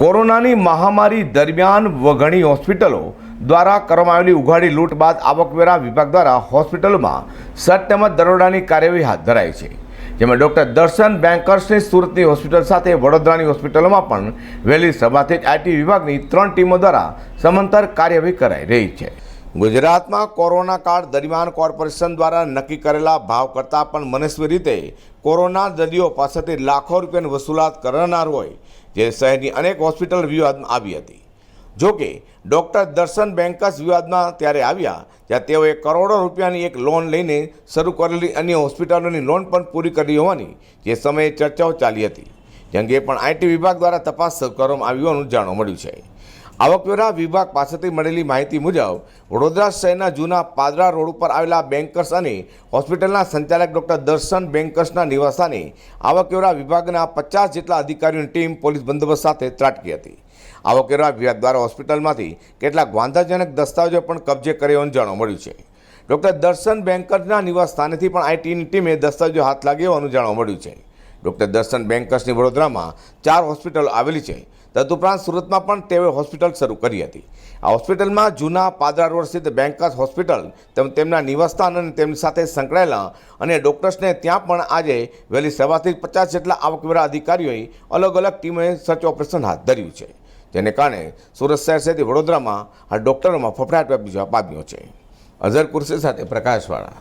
કોરોનાની મહામારી દરમિયાન વઘણી હોસ્પિટલો દ્વારા કરવામાં આવેલી ઉઘાડી લૂંટ બાદ આવકવેરા વિભાગ દ્વારા હોસ્પિટલોમાં સટ તેમજ દરોડાની કાર્યવાહી હાથ ધરાઈ છે. જેમાં ડૉક્ટર દર્શન બેન્કર્સની સુરતની હોસ્પિટલ સાથે વડોદરાની હોસ્પિટલોમાં પણ વહેલી સભાથી જ આઈટી વિભાગની ત્રણ ટીમો દ્વારા સમાંતર કાર્યવાહી કરાઈ રહી છે. ગુજરાતમાં કોરોના કાળ દરમિયાન કોર્પોરેશન દ્વારા નક્કી કરેલા ભાવ કરતાં પણ મનસ્વી રીતે કોરોના દર્દીઓ પાસેથી લાખો રૂપિયાની વસૂલાત કરનાર હોય, જે શહેરની અનેક હોસ્પિટલ વિવાદમાં આવી હતી. જો કે, ડૉક્ટર દર્શન બેન્કર્સ વિવાદમાં ત્યારે આવ્યા, જ્યાં તેઓએ કરોડો રૂપિયાની એક લોન લઈને શરૂ કરેલી અન્ય હોસ્પિટલોની લોન પણ પૂરી કરી હોવાની જે સમયે ચર્ચાઓ ચાલી હતી. જે અંગે પણ આઈટી વિભાગ દ્વારા તપાસ કરવામાં આવી હોવાનું જાણવા મળ્યું છે. આવકવેરા વિભાગ પાસેથી મળેલી માહિતી મુજબ, વડોદરા શહેરના જૂના પાદરા રોડ ઉપર આવેલા બેન્કર્સ અને હોસ્પિટલના સંચાલક ડૉક્ટર દર્શન બેન્કર્સના નિવાસસ્થાને આવકવેરા વિભાગના પચાસ જેટલા અધિકારીઓની ટીમ પોલીસ બંદોબસ્ત સાથે ત્રાટકી હતી. આવકવેરા વિભાગ દ્વારા હોસ્પિટલમાંથી કેટલાક વાંધાજનક દસ્તાવેજો પણ કબજે કર્યા હોવાનું જાણવા મળ્યું છે. ડૉક્ટર દર્શન બેન્કર્સના નિવાસ સ્થાનેથી પણ આઈટીની ટીમે દસ્તાવેજો હાથ લાગ્યા હોવાનું જાણવા મળ્યું છે. ડૉક્ટર દર્શન બેન્કર્સની વડોદરામાં ચાર હોસ્પિટલો આવેલી છે. તદુપરાંત સુરતમાં પણ તેઓએ હોસ્પિટલ શરૂ કરી હતી. આ હોસ્પિટલમાં જૂના પાદરા રોડ સ્થિત બેન્કર્સ હોસ્પિટલ તેમના નિવાસસ્થાન અને તેમની સાથે સંકળાયેલા અને ડૉક્ટર્સને ત્યાં પણ આજે વહેલી સવારથી પચાસ જેટલા આવકવેરા અધિકારીઓએ અલગ અલગ ટીમોએ સર્ચ ઓપરેશન હાથ ધર્યું છે. જેને કારણે સુરત શહેર સહિત વડોદરામાં આ ડૉક્ટરોમાં ફફડાટ વ્યાપી જવા પામ્યો છે. અઝર કુર્સી સાથે પ્રકાશવાળા